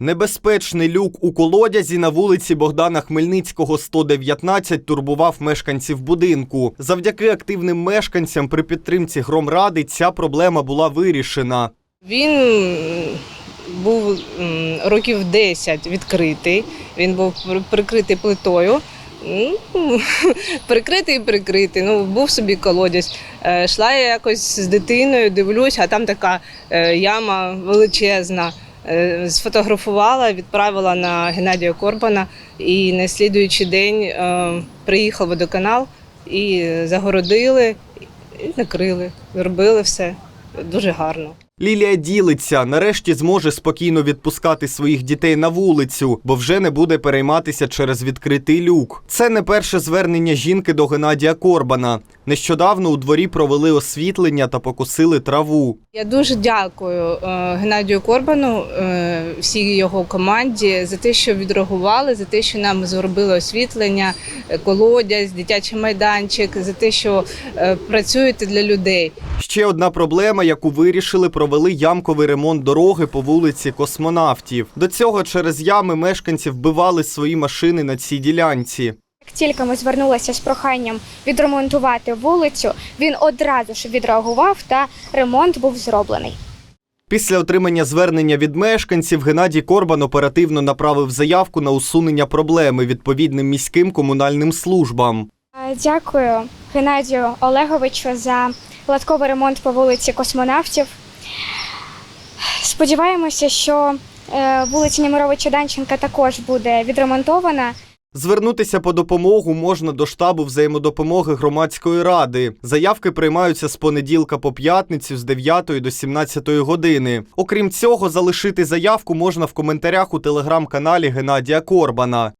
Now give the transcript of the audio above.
Небезпечний люк у колодязі на вулиці Богдана Хмельницького, 119 турбував мешканців будинку. Завдяки активним мешканцям при підтримці громради ця проблема була вирішена. Він був років 10 відкритий. Він був прикритий плитою. Ну, прикритий і прикритий. Ну, був собі колодязь. Е, Йшла я якось з дитиною, дивлюсь, а там така е, яма величезна. Е, Сфотографувала, відправила на Геннадія Корбана. І на слідуючий день е, приїхав водоканал і загородили, і накрили. Зробили все дуже гарно. Лілія ділиться, нарешті зможе спокійно відпускати своїх дітей на вулицю, бо вже не буде перейматися через відкритий люк. Це не перше звернення жінки до Геннадія Корбана. Нещодавно у дворі провели освітлення та покосили траву. Я дуже дякую е, Геннадію Корбану, е, всій його команді за те, що відреагували, за те, що нам зробили освітлення, колодязь, дитячий майданчик, за те, що е, працюєте для людей. Ще одна проблема, яку вирішили, провели ямковий ремонт дороги по вулиці Космонавтів. До цього через ями мешканці вбивали свої машини на цій ділянці. Як тільки ми звернулися з проханням відремонтувати вулицю, він одразу ж відреагував та ремонт був зроблений. Після отримання звернення від мешканців Геннадій Корбан оперативно направив заявку на усунення проблеми відповідним міським комунальним службам. Дякую Геннадію Олеговичу за латковий ремонт по вулиці Космонавтів. Сподіваємося, що е, вулиця Німировича Данченка також буде відремонтована. Звернутися по допомогу можна до штабу взаємодопомоги громадської ради. Заявки приймаються з понеділка по п'ятницю з 9 до 17 години. Окрім цього, залишити заявку можна в коментарях у телеграм-каналі Геннадія Корбана.